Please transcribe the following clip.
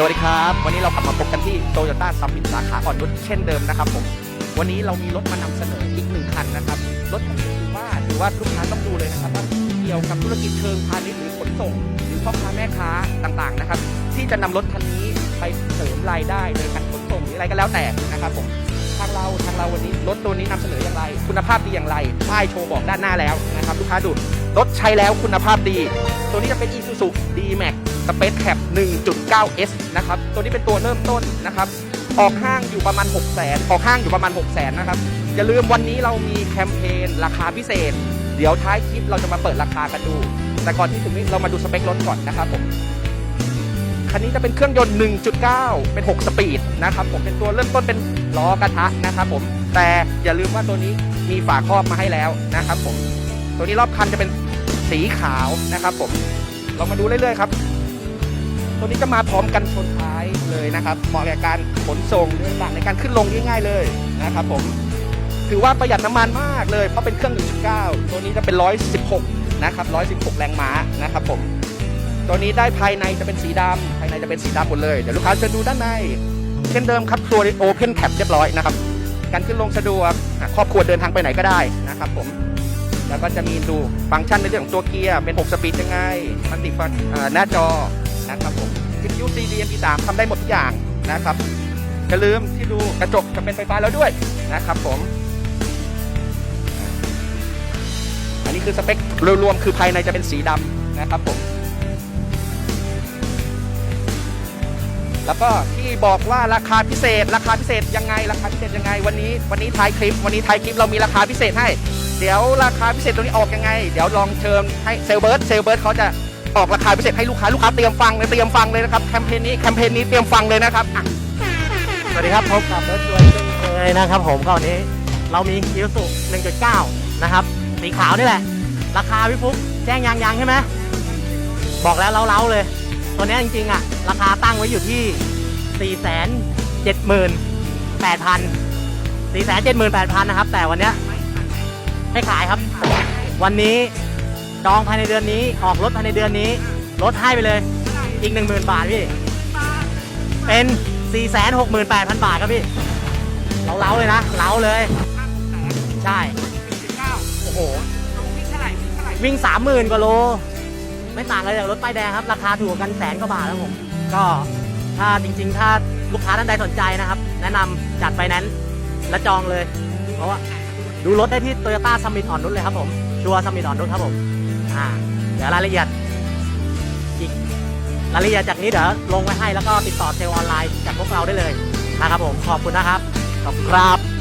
สวัสดีครับ วันนี้เรากลับมาพบกันที่โตโยต้าซัมมิตสาขาอ่อนนุชเช่นเดิมนะครับผมวันนี้เรามีรถมานำเสนออีกหนึ่งคันนะครับรถคันนี้ถือว่าถือว่าลูกค้าต้องดูเลยนะครับว่าเกี่ยวกับธุรกิจเชิงพาณิชย์หรือขนส่ง หรือพ่อค้าแม่ค้าต่างๆนะครับที่จะนำรถคันนี้ไปเสริมรายได้ในการขนส่งหรืออะไรก็แล้วแต่นะครับผมทางเราทางเราวันนี้รถตัวนี้นำเสนออย่างไร คุณภาพดีอย่างไรป้ายโชว์บอกด้านหน้าแล้วนะครับลูกค้าดู รถใช้แล้วคุณภาพดี ตัวนี้จะเป็น Isuzu D-Max Space Cab 1.9S นะครับ ตัวนี้เป็นตัวเริ่มต้นนะครับ ออกห้างอยู่ประมาณ 6 0 0 0 0ออกห้างอยู่ประมาณ6 0 0 0 0 0นะครับ อย่าลืมวันนี้เรามีแคมเปญราคาพิเศษ เดี๋ยวท้ายคลิปเราจะมาเปิดราคากันดู แต่ก่อนที่ถึงนี้เรามาดูสเปครถก่อนนะครับผมคันนี้จะเป็นเครื่องยนต์ 1.9 เป็น 6 สปีดนะครับผม เป็นตัวเริ่มต้นเป็นล้อกระทะนะครับผม แต่อย่าลืมว่าตัวนี้มีฝาครอบมาให้แล้วนะครับผม ตัวนี้รอบคันจะเป็นสีขาวนะครับผมเรามาดูเรื่อยๆครับ ตัวนี้จะมาพร้อมกันชนท้ายเลยนะครับ เหมาะกับการขนส่งเรื่องต่างในการขึ้นลงง่ายๆเลยนะครับผม ถือว่าประหยัดน้ำมันมากเลย เพราะเป็นเครื่อง 1.9 ตัวนี้จะเป็น 116 นะครับ 116 แรงม้านะครับผม ตัวนี้ได้ภายในจะเป็นสีดำภายในจะเป็นสีดำหมดเลย เดี๋ยวลูกค้าจะดูด้านใน เช่นเดิมครับตัวโอเพนแคปเรียบร้อยนะครับ การขึ้นลงสะดวกครอบครัวเดินทางไปไหนก็ได้นะครับผม แล้วก็จะมีดูฟังก์ชันในเรื่องของตัวเกียร์ เป็น 6 สปีดยังไงมันติฟังหน้าจอนะครับผม CPU CD MP3 ทำได้หมดทุกอย่างนะครับอย่าลืมที่ดูกระจกจะเป็นไฟฟ้าแล้วด้วยนะครับผมอันนี้คือสเปครวมๆคือภายในจะเป็นสีดำนะครับผมแล้วก็ที่บอกว่าราคาพิเศษ ราคาพิเศษยังไงราคาพิเศษยังไงวันนี้ วันนี้ท้ายคลิป วันนี้ท้ายคลิปเรามีราคาพิเศษให้ เดี๋ยวราคาพิเศษตรงนี้ออกยังไง เดี๋ยวลองเชิญให้เซลเบิร์ดเซลเบิร์ดเขาจะออกราคาพิเศษให้ลูกค้าลูกค้าเตรียมฟังเลยเตรียมฟังเลยนะครับแคมเปญนี้แคมเปญนี้เตรียมฟังเลยนะครับอะสวัสดีครับพบกับรถยนต์เช่นเคยนะครับผมก็วันนี้เรามีคิวสุ1.9 นะครับ สีขาวนี่แหละ ราคาพี่ฟุ๊กแจ้งยังยังใช่ไหมบอกแล้วเล้าๆเลย ตัวนี้จริงๆอะ ราคาตั้งไว้อยู่ที่ 4 7 8 0 0 0 4 7 8 0 0 0 นะครับ แต่วันเนี้ ยให้ขายครับ วันนี้จองภายในเดือนนี้ ออกรถภายในเดือนนี้ ลดให้ไปเลย อีก 10,000 บาทพี่ เป็น 468,000 บาทครับพี่ เราเล้าเลยนะเล้าเลย ใช่ โอ้โห วิ่ง 30,000 กว่าโล ไม่ต่างอะไรจากรถป้ายแดงครับ ราคาถูกกันแสนกว่าบาทแล้วผม ก็ถ้าจริง ๆ ถ้าลูกค้าท่านใดสนใจนะครับ แนะนำจัดไปนั้นและจองเลย เพราะว่า ดูรถได้ที่โตโยต้าสมิธอ่อนนุชเลยครับผม ชัวร์สมิธอ่อนนุชครับผม อ่า เดี๋ยวรายละเอียด อีกรายละเอียดจากนี้เดี๋ยวลงไว้ให้แล้วก็ติดต่อเซลล์ออนไลน์จากพวกเราได้เลยนะครับผม ขอบคุณนะครับ ขอบคุณครับ